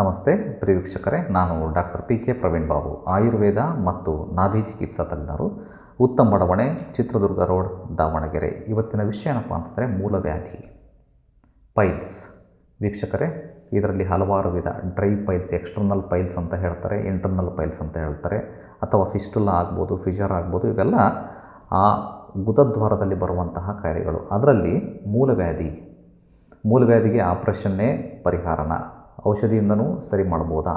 ನಮಸ್ತೆ ಪ್ರಿವೀಕ್ಷಕರೇ ನಾನು doctor P K Praveen Babu, Ayurveda ಮತ್ತು ನಾಭಿ ಚಿಕಿತ್ಸಾ ತಜ್ಞರು. ಉತ್ತಮ ಬಡವಣೆ, ಚಿತ್ರದುರ್ಗ ರೋಡ್, ದಾವಣಗೆರೆ. ಇವತ್ತಿನ ವಿಷಯ ಏನಪ್ಪ ಅಂತಂದರೆ ಮೂಲವ್ಯಾಧಿ ಪೈಲ್ಸ್. ವೀಕ್ಷಕರೇ, ಇದರಲ್ಲಿ ಹಲವಾರು ವಿಧ. ಡ್ರೈ ಪೈಲ್ಸ್, ಎಕ್ಸ್ಟರ್ನಲ್ ಪೈಲ್ಸ್ ಅಂತ ಹೇಳ್ತಾರೆ, ಇಂಟರ್ನಲ್ ಪೈಲ್ಸ್ ಅಂತ ಹೇಳ್ತಾರೆ, ಅಥವಾ ಫಿಸ್ಟುಲಾ ಆಗ್ಬೋದು ಫಿಷರ್ ಆಗ್ಬೋದು, ಇವೆಲ್ಲ ಆ ಗುದದ್ವಾರದಲ್ಲಿ ಬರುವಂತಹ ಕಾಯಿಲೆಗಳು ಅದರಲ್ಲಿ ಮೂಲವ್ಯಾಧಿ ಮೂಲವ್ಯಾಧಿಗೆ ಆಪ್ರೇಷನ್ನೇ ಪರಿಹಾರನ. ಔಷಧಿಯಿಂದನೂ ಸರಿ ಮಾಡ್ಬೋದಾ?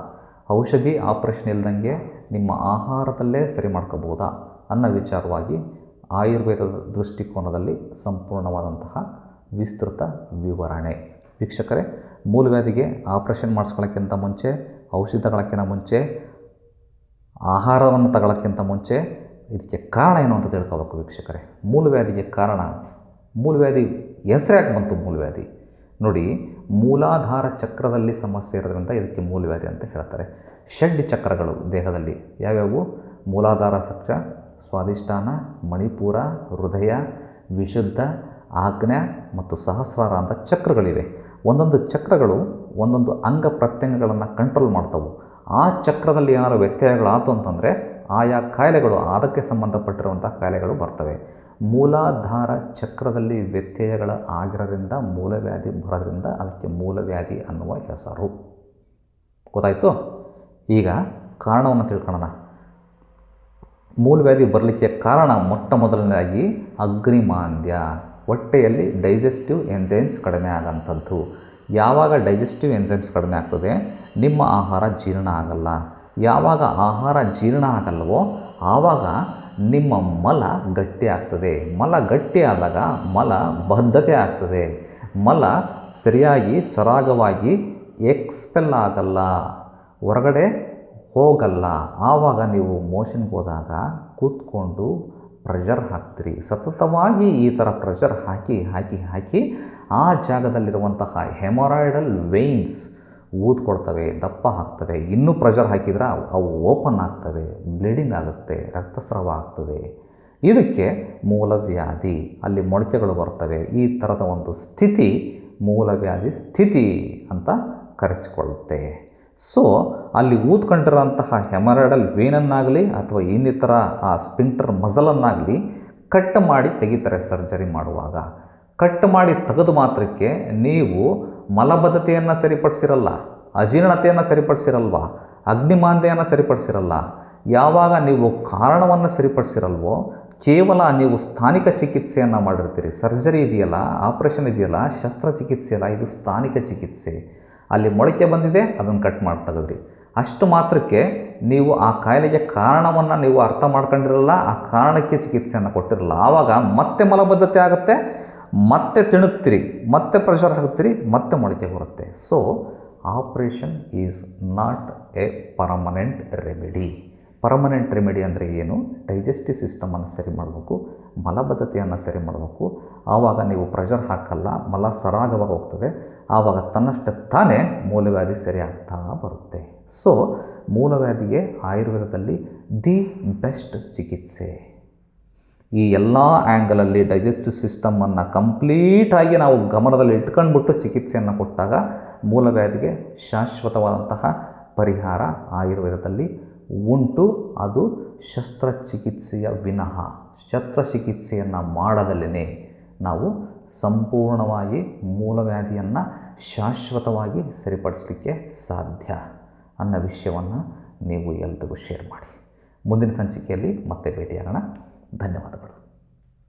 ಔಷಧಿ ಆಪ್ರೇಷನ್ ಇಲ್ದಂಗೆ ನಿಮ್ಮ ಆಹಾರದಲ್ಲೇ ಸರಿ ಮಾಡ್ಕೋಬೋದಾ? ಅನ್ನೋ ವಿಚಾರವಾಗಿ ಆಯುರ್ವೇದದ ದೃಷ್ಟಿಕೋನದಲ್ಲಿ ಸಂಪೂರ್ಣವಾದಂತಹ ವಿಸ್ತೃತ ವಿವರಣೆ. ವೀಕ್ಷಕರೇ ಮೂಲವ್ಯಾಧಿಗೆ ಆಪ್ರೇಷನ್ ಮಾಡಿಸ್ಕೊಳ್ಳೋಕ್ಕಿಂತ ಮುಂಚೆ, ಔಷಧಿ ತಗೊಳ್ಳೋಕ್ಕಿಂತ ಮುಂಚೆ, ಆಹಾರವನ್ನು ತಗೊಳ್ಳೋಕ್ಕಿಂತ ಮುಂಚೆ ಇದಕ್ಕೆ ಕಾರಣ ಏನು ಅಂತ ತಿಳ್ಕೋಬೇಕು ವೀಕ್ಷಕರೇ? ಮೂಲವ್ಯಾಧಿಗೆ ಕಾರಣ ಮೂಲವ್ಯಾಧಿ ಹೆಸರು ಯಾಕೆ ಬಂತು ಮೂಲವ್ಯಾಧಿ ನೋಡಿ ಮೂಲಾಧಾರ ಚಕ್ರದಲ್ಲಿ ಸಮಸ್ಯೆ ಇರೋದ್ರಿಂದ ಇದಕ್ಕೆ ಮೂಲವ್ಯಾಧಿ ಅಂತ ಹೇಳ್ತಾರೆ. ಷಡ್ ಚಕ್ರಗಳು ದೇಹದಲ್ಲಿ ಯಾವ್ಯಾವು? ಮೂಲಾಧಾರ ಚಕ್ರ ಸ್ವಾದಿಷ್ಠಾನ ಮಣಿಪುರ, ಹೃದಯ, ವಿಶುದ್ಧ, ಆಜ್ಞಾ ಮತ್ತು ಸಹಸ್ರಾರ ಅಂತ ಚಕ್ರಗಳಿವೆ. ಒಂದೊಂದು ಚಕ್ರಗಳು ಒಂದೊಂದು ಅಂಗ ಪ್ರತ್ಯಂಗಗಳನ್ನು ಕಂಟ್ರೋಲ್ ಮಾಡ್ತವೆ. ಆ ಚಕ್ರದಲ್ಲಿ ಏನಾದ್ರು ವ್ಯತ್ಯಯಗಳಾಯ್ತು ಅಂತಂದರೆ ಆಯಾ ಕಾಯಿಲೆಗಳು ಅದಕ್ಕೆ ಸಂಬಂಧಪಟ್ಟಿರುವಂಥ ಕಾಯಿಲೆಗಳು ಬರ್ತವೆ. ಮೂಲಾಧಾರ ಚಕ್ರದಲ್ಲಿ ವ್ಯತ್ಯಯಗಳ ಆಗಿರೋದ್ರಿಂದ ಮೂಲವ್ಯಾಧಿ ಬರೋದ್ರಿಂದ ಅದಕ್ಕೆ ಮೂಲವ್ಯಾಧಿ ಅನ್ನುವ ಹೆಸರು. ಗೊತ್ತಾಯಿತು? ಈಗ ಕಾರಣವನ್ನು ತಿಳ್ಕೊಳ್ಳೋಣ. ಮೂಲವ್ಯಾಧಿ ಬರಲಿಕ್ಕೆ ಕಾರಣ ಮೊಟ್ಟ ಮೊದಲನೇದಾಗಿ ಅಗ್ನಿಮಾಂದ್ಯ. ಹೊಟ್ಟೆಯಲ್ಲಿ ಡೈಜೆಸ್ಟಿವ್ ಎಂಜೈಮ್ಸ್ ಕಡಿಮೆ ಆಗೋಂಥದ್ದು. ಯಾವಾಗ ಡೈಜೆಸ್ಟಿವ್ ಎಂಜೈಮ್ಸ್ ಕಡಿಮೆ ಆಗ್ತದೆ? ನಿಮ್ಮ ಆಹಾರ ಜೀರ್ಣ ಆಗಲ್ಲ. ಯಾವಾಗ ಆಹಾರ ಜೀರ್ಣ ಆಗಲ್ವೋ ಆವಾಗ ನಿಮ್ಮ ಮಲ ಗಟ್ಟಿ ಆಗ್ತದೆ. ಮಲ ಗಟ್ಟಿ ಆದಾಗ ಮಲ ಬದ್ಧತೆ ಆಗ್ತದೆ. ಮಲ ಸರಿಯಾಗಿ ಸರಾಗವಾಗಿ ಎಕ್ಸ್ಪೆಲ್ ಆಗಲ್ಲ. ಹೊರಗಡೆ ಹೋಗಲ್ಲ. ಆವಾಗ ನೀವು ಮೋಷನ್ಗೆ ಹೋದಾಗ ಕೂತ್ಕೊಂಡು ಪ್ರೆಷರ್ ಹಾಕ್ತೀರಿ. ಸತತವಾಗಿ ಈ ಥರ ಪ್ರೆಷರ್ ಹಾಕಿ ಹಾಕಿ ಹಾಕಿ ಆ ಜಾಗದಲ್ಲಿರುವಂತಹ ಹೆಮೊರಾಯ್ಡಲ್ ವೇನ್ಸ್ ಊದ್ಕೊಳ್ತವೆ, ದಪ್ಪ ಹಾಕ್ತವೆ ಇನ್ನೂ ಪ್ರೆಷರ್ ಹಾಕಿದ್ರೆ ಅವು ಓಪನ್ ಆಗ್ತವೆ ಬ್ಲೀಡಿಂಗ್ ಆಗುತ್ತೆ, ರಕ್ತಸ್ರಾವ ಆಗ್ತದೆ. ಇದಕ್ಕೆ ಮೂಲವ್ಯಾಧಿ, ಅಲ್ಲಿ ಮೊಳಕೆಗಳು ಬರ್ತವೆ, ಈ ಥರದ ಒಂದು ಸ್ಥಿತಿ ಮೂಲವ್ಯಾಧಿ ಸ್ಥಿತಿ ಅಂತ ಕರೆಸಿಕೊಳ್ಳುತ್ತೆ. ಸೊ ಅಲ್ಲಿ ಊದ್ಕೊಂಡಿರೋಂತಹ ಹೆಮರಾಯ್ಡಲ್ ವೇನನ್ನಾಗಲಿ ಅಥವಾ ಇನ್ನಿತರ ಆ ಸ್ಪಿಂಟರ್ ಮಸಲನ್ನಾಗಲಿ ಕಟ್ ಮಾಡಿ ತೆಗಿತಾರೆ ಸರ್ಜರಿ ಮಾಡುವಾಗ. ಕಟ್ ಮಾಡಿ ತೆಗೆದು ಮಾತ್ರಕ್ಕೆ ನೀವು ಮಲಬದ್ಧತೆಯನ್ನು ಸರಿಪಡಿಸಿರಲ್ಲ, ಅಜೀರ್ಣತೆಯನ್ನು ಸರಿಪಡಿಸಿರಲ್ವಾ ಅಗ್ನಿಮಾಂದೆಯನ್ನು ಸರಿಪಡಿಸಿರಲ್ಲ, ಯಾವಾಗ ನೀವು ಕಾರಣವನ್ನು ಸರಿಪಡಿಸಿರಲ್ವೋ, ಕೇವಲ ನೀವು ಸ್ಥಾನಿಕ ಚಿಕಿತ್ಸೆಯನ್ನು ಮಾಡಿರ್ತೀರಿ. ಸರ್ಜರಿ ಇದೆಯಲ್ಲ, ಆಪ್ರೇಷನ್ ಇದೆಯಲ್ಲ, ಶಸ್ತ್ರಚಿಕಿತ್ಸೆ ಅಲ್ಲ, ಇದು ಸ್ಥಾನಿಕ ಚಿಕಿತ್ಸೆ. ಅಲ್ಲಿ ಮೊಳಕೆ ಬಂದಿದೆ, ಅದನ್ನು ಕಟ್ ಮಾಡಿ ತೆಗೆದ್ರಿ. ಅಷ್ಟು ಮಾತ್ರಕ್ಕೆ ನೀವು ಆ ಕಾಯಿಲೆಗೆ ಕಾರಣವನ್ನು ನೀವು ಅರ್ಥ ಮಾಡ್ಕೊಂಡಿರಲ್ಲ, ಆ ಕಾರಣಕ್ಕೆ ಚಿಕಿತ್ಸೆಯನ್ನು ಕೊಟ್ಟಿರಲ್ಲ. ಆವಾಗ ಮತ್ತೆ ಮಲಬದ್ಧತೆ ಆಗುತ್ತೆ ಮತ್ತೆ ತಿಣುಕ್ತೀರಿ ಮತ್ತೆ ಪ್ರೆಷರ್ ಹಾಕ್ತೀರಿ ಮತ್ತೆ ಮೊಳಕೆ ಬರುತ್ತೆ so operation is not a permanent remedy permanent remedy ಅಂದರೆ ಏನು? ಡೈಜೆಸ್ಟಿವ್ ಸಿಸ್ಟಮನ್ನು ಸರಿ ಮಾಡಬೇಕು, ಮಲಬದ್ಧತೆಯನ್ನು ಸರಿ ಮಾಡಬೇಕು. ಆವಾಗ ನೀವು ಪ್ರೆಷರ್ ಹಾಕಲ್ಲ, ಮಲ ಸರಾಗವಾಗಿ ಹೋಗ್ತದೆ. ಆವಾಗ ತನ್ನಷ್ಟು ತಾನೇ ಮೂಲವ್ಯಾಧಿ ಸರಿ ಆಗ್ತಾ ಬರುತ್ತೆ. ಸೊ ಮೂಲವ್ಯಾಧಿಗೆ ಆಯುರ್ವೇದದಲ್ಲಿ ದಿ ಬೆಸ್ಟ್ ಚಿಕಿತ್ಸೆ. ಈ ಎಲ್ಲ ಆ್ಯಂಗಲಲ್ಲಿ ಡೈಜೆಸ್ಟಿವ್ ಸಿಸ್ಟಮನ್ನು ಕಂಪ್ಲೀಟಾಗಿ ನಾವು ಗಮನದಲ್ಲಿ ಇಟ್ಕೊಂಡ್ಬಿಟ್ಟು ಚಿಕಿತ್ಸೆಯನ್ನು ಕೊಟ್ಟಾಗ ಮೂಲವ್ಯಾಧಿಗೆ ಶಾಶ್ವತವಾದಂತಹ ಪರಿಹಾರ ಆಯುರ್ವೇದದಲ್ಲಿ ಉಂಟು. ಅದು ಶಸ್ತ್ರಚಿಕಿತ್ಸೆಯ ವಿನಃ. ಶಸ್ತ್ರಚಿಕಿತ್ಸೆಯನ್ನು ಮಾಡದಲ್ಲೇ ನಾವು ಸಂಪೂರ್ಣವಾಗಿ ಮೂಲವ್ಯಾಧಿಯನ್ನು ಶಾಶ್ವತವಾಗಿ ಸರಿಪಡಿಸಲಿಕ್ಕೆ ಸಾಧ್ಯ ಅನ್ನೋ ವಿಷಯವನ್ನು ನೀವು ಎಲ್ರಿಗೂ ಶೇರ್ ಮಾಡಿ. ಮುಂದಿನ ಸಂಚಿಕೆಯಲ್ಲಿ ಮತ್ತೆ ಭೇಟಿಯಾಗೋಣ. ಧನ್ಯವಾದಗಳು.